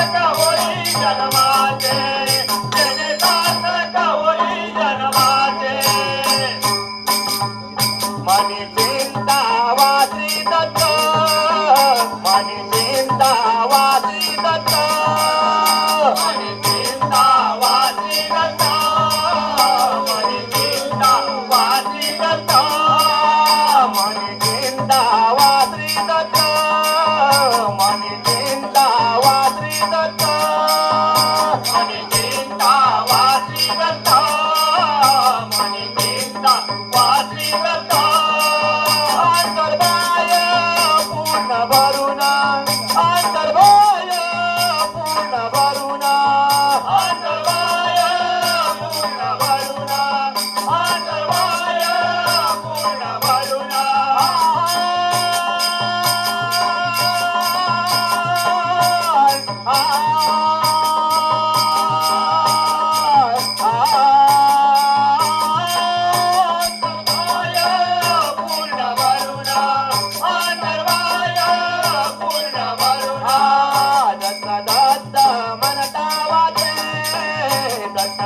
I'm gonna Kamal Kamal Kamal Kamal Kamal 아니 진다와 지금 더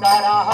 Namaskara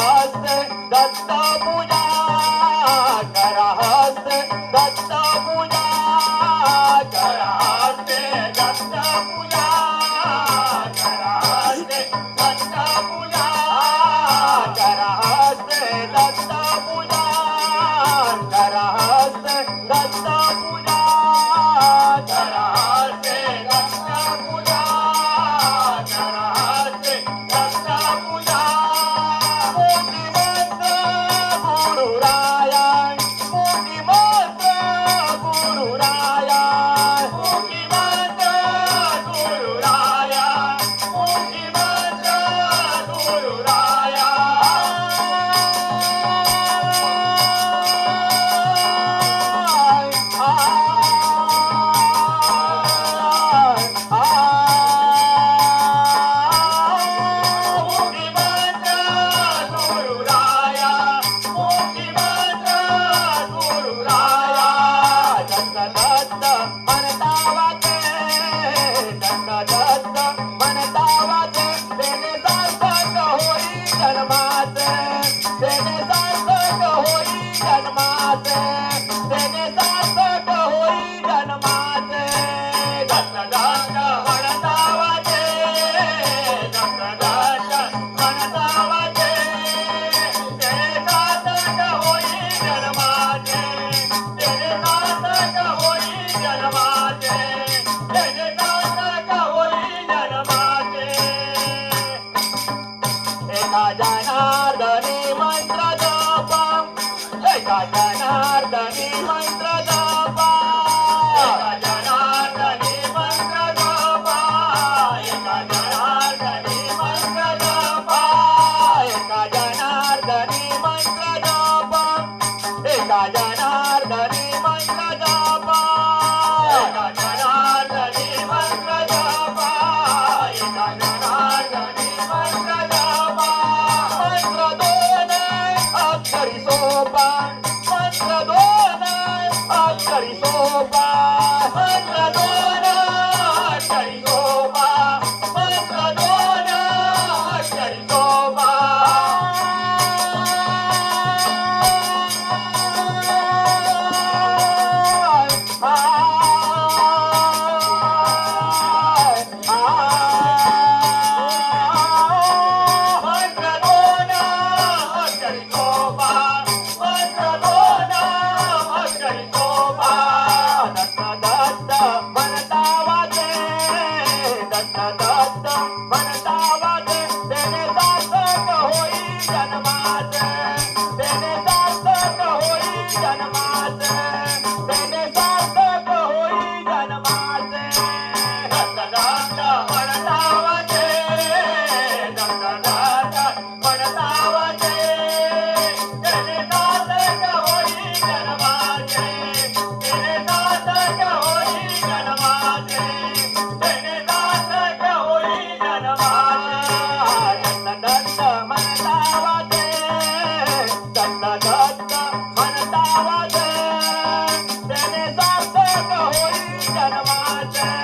Shut up. एका जनारदारी मंत्रदाबा जाणारी मंत्र बाबा एका जनारदारी मंत्र दबा एका जाणारी मंत्रदाबा जाणार मंत्र द Saritoba. Dhanwaad hai.